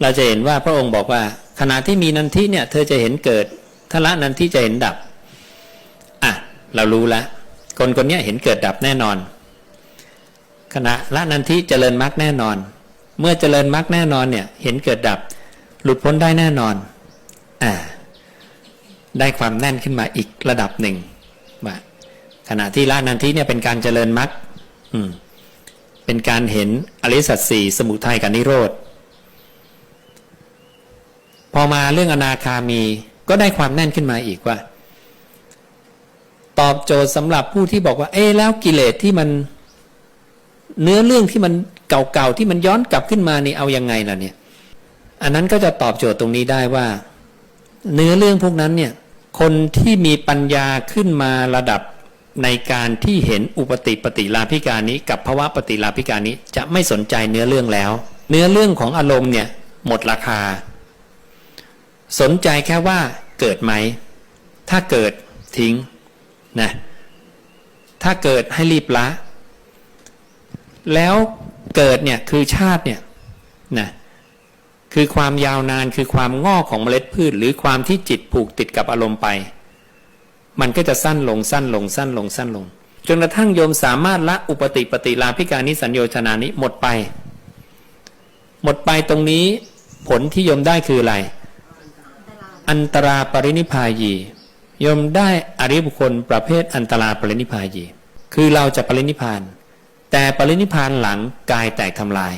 เราจะเห็นว่าพระองค์บอกว่า ขณะที่มีนันทิเนี่ย เธอจะเห็นเกิดถ้าละนันทิจะเห็นดับ อะ เรารู้แล้วคนคนนี้เห็นเกิดดับแน่นอน ขณะละนันทิเจริญมรรคแน่นอน เมื่อเจริญมรรคแน่นอนเนี่ย เห็นเกิดดับ หลุดพ้นได้แน่นอน อ่า ได้ความแน่นขึ้นมาอีกระดับหนึ่งว่าขณะที่ละนันทิเนี่ยเป็นการเจริญมรรคเป็นการเห็นอริสัจสี่สมุทัยกับนิโรธ พอมาเรื่องอนาคามีก็ได้ความแน่นขึ้นมาอีกว่า ตอบโจทย์สำหรับผู้ที่บอกว่า เอ๊แล้วกิเลสที่มัน เนื้อเรื่องที่มันเก่าๆที่มันย้อนกลับขึ้นมานี่เอายังไงล่ะเนี่ย อันนั้นก็จะตอบโจทย์ตรงนี้ได้ว่า เนื้อเรื่องพวกนั้นเนี่ย คนที่มีปัญญาขึ้นมาระดับในการที่เห็นอุปติปฏิลาภิการนี้ กับภาวะปฏิลาภิการนี้จะไม่สนใจเนื้อเรื่องแล้ว เนื้อเรื่องของอารมณ์เนี่ย หมดราคา สนใจแค่ว่าเกิดไหม ถ้าเกิดทิ้งนะถ้าเกิดให้รีบละ แล้วเกิดเนี่ยคือชาติเนี่ยนะคือความยาวนานคือความงอกของเมล็ดพืช หรือความที่จิตผูกติดกับอารมณ์ไป มันก็จะสั้นลงสั้นลงสั้นลงสั้นลงจนกระทั่งโยมสามารถละอุปติปฏิลาภิการนิสัญโยชนานี้หมดไป หมดไปตรงนี้ผลที่โยมได้คืออะไร อันตราปรินิพายียมได้อริบุคคลประเภทอันตราปรินิพายี คือเราจะปรินิพาน แต่ปรินิพพานหลังกายแตกทำลาย